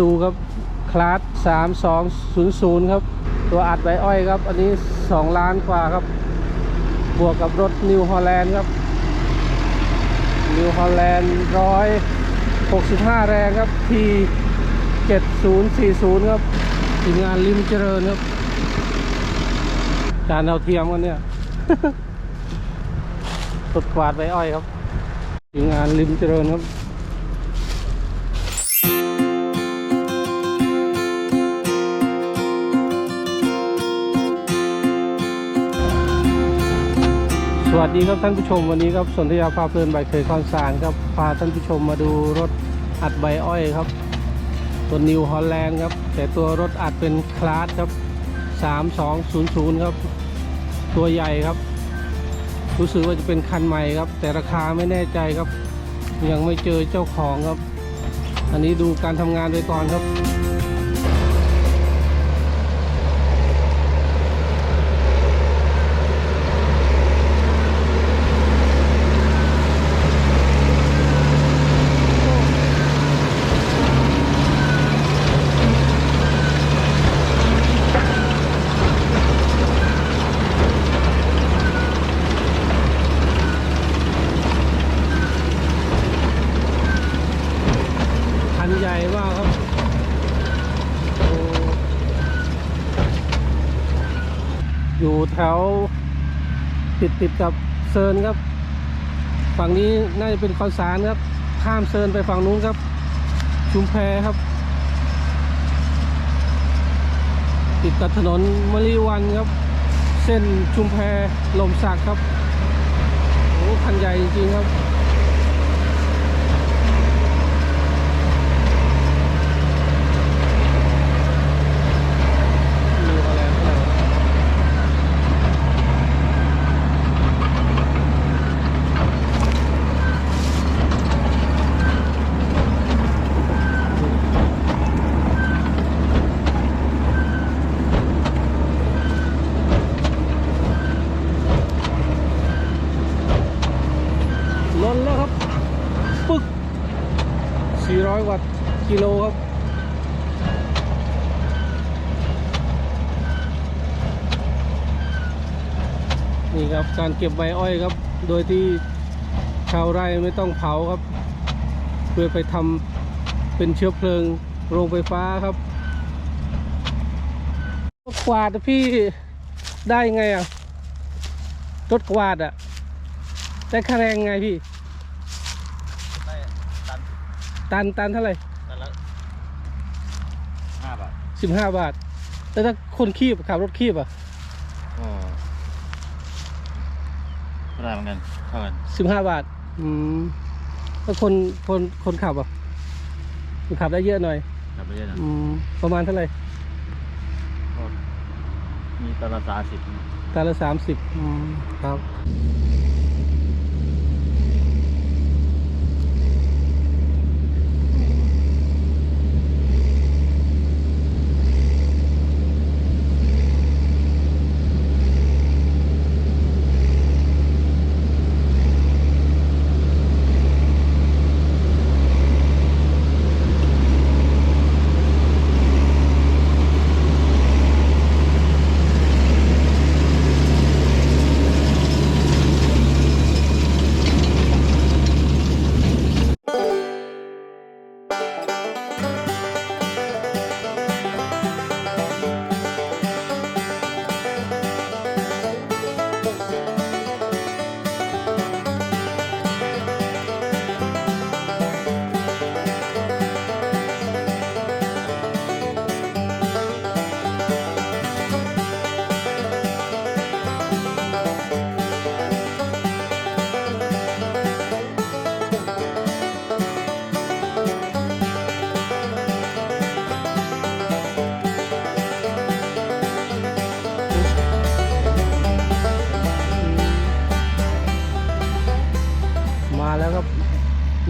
ดูครับคลาส3200ครับ ตัวอัดไว้อ้อยครับ อันนี้2ล้านกว่าครับ บวกกับรถนิวฮอลแลนด์ครับนิวฮอลแลนด์ร้อย65แรงครับ T 7040ครับทีมงานริมเจริญครับจานเอาเทียมกันเนี่ยตดกวาดใบอ้อยครับทีมงานริมเจริญครับ วัสดีครับท่านผู้ชมวันนี้ครับสนธยาพาเพลินใบเคยคอนสารครับพาท่านผู้ชมมาดูรถอัดใบอ้อยครับ ตัวนิวฮอลแลนด์ครับ แต่ตัวรถอัดเป็นคลาสครับ 3200 ครับ ตัวใหญ่ครับ รู้สึกว่าจะเป็นคันใหม่ครับ แต่ราคาไม่แน่ใจครับ ยังไม่เจอเจ้าของครับ อันนี้ดูการทำงานไปก่อนครับ คันใหญ่มากครับโอ้อยู่แถวติดติดกับเซิร์นครับ ฝั่งนี้น่าจะเป็นคอนสารครับ ข้ามเซิร์นไปฝั่งนู้นครับ ชุมแพครับ ติดกับถนนมะลิวันครับ เส้นชุมแพลมสักครับโอ้คันใหญ่จริงครับ มีอะไรบ้างล้นแล้วครับ ปึ๊ก 400 วัตต์กิโลครับ นี่ครับ การเก็บใบอ้อยครับ โดยที่ชาวไร่ไม่ต้องเผาครับ เพื่อไปทำเป็นเชื้อเพลิงโรงไฟฟ้าครับรถกวาดอะพี่ได้ไงอะรถกวาดอะได้ค่าแรงไงพี่ได้ตันตันตันเท่าไหร่ตันละห้าบาทสิบห้าบาทแต่ถ้าคนคีบขับรถคีบอะก็ ก็ได้เหมือนกันเท่ากันสิบห้าบาท อืมแล้วคนคนคนขับอะคนขับได้เยอะหน่อย กลับไปเยอะนะอืม ประมาณเท่าไหร่ก็มีตันละสามสิบ ตาละสามสิบครับ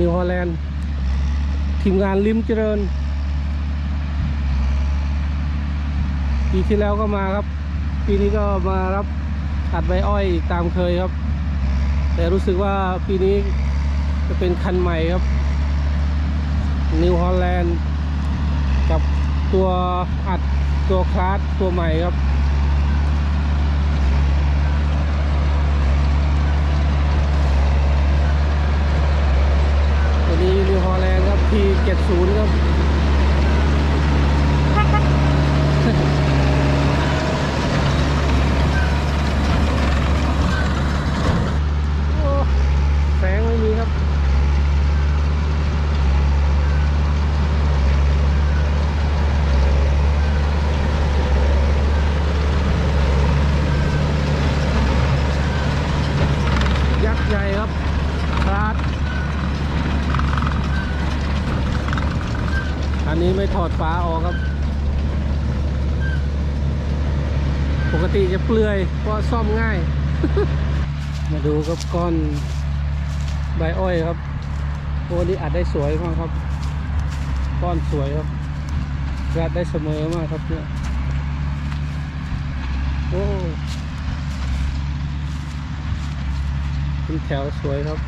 นิวฮอลแลนด์ทีมงานลิมเจริญปีที่แล้วก็มาครับ ปีนี้ก็มารับอัดใบอ้อยอีกตามเคยครับ แต่รู้สึกว่าปีนี้จะเป็นคันใหม่ครับนิวฮอลแลนด์กับตัวอัดตัวคลาสตัวใหม่ครับ ตัวนี้นิว ฮอลแลนย์ครับ P70 ครับ โอ้แสงไม่มีครับ ยักษ์ใหญ่ครับคลาสอันนี้ไม่ ถอดฝาออกครับ ปกติจะเปลือยเพราะซ่อมง่าย มาดูครับก้อนใบอ้อยครับโอ้นี่อัดได้สวยมากครับ ก้อนสวยครับอัดได้เสมอมากครับเนี่ยโอ้เป็นแถวสวยครับ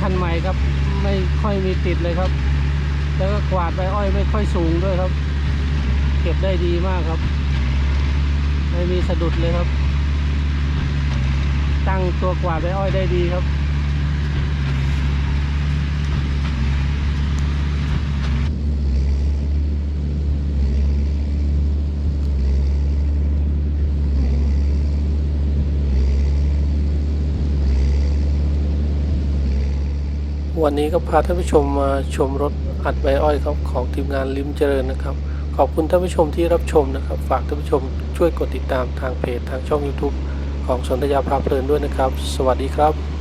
คันใหม่ครับ ไม่ค่อยมีติดเลยครับ แล้วก็กวาดใบอ้อยไม่ค่อยสูงด้วยครับ เก็บได้ดีมากครับ ไม่มีสะดุดเลยครับ ตั้งตัวกวาดใบอ้อยได้ดีครับ วันนี้ก็พาท่านผู้ชมมาชมรถอัดใบอ้อยครับของทีมงานลิมเจริญนะครับ ขอบคุณท่านผู้ชมที่รับชมนะครับ ฝากท่านผู้ชมช่วยกดติดตามทางเพจทางช่อง YouTube ของสนธยาพาเพลินด้วยนะครับ สวัสดีครับ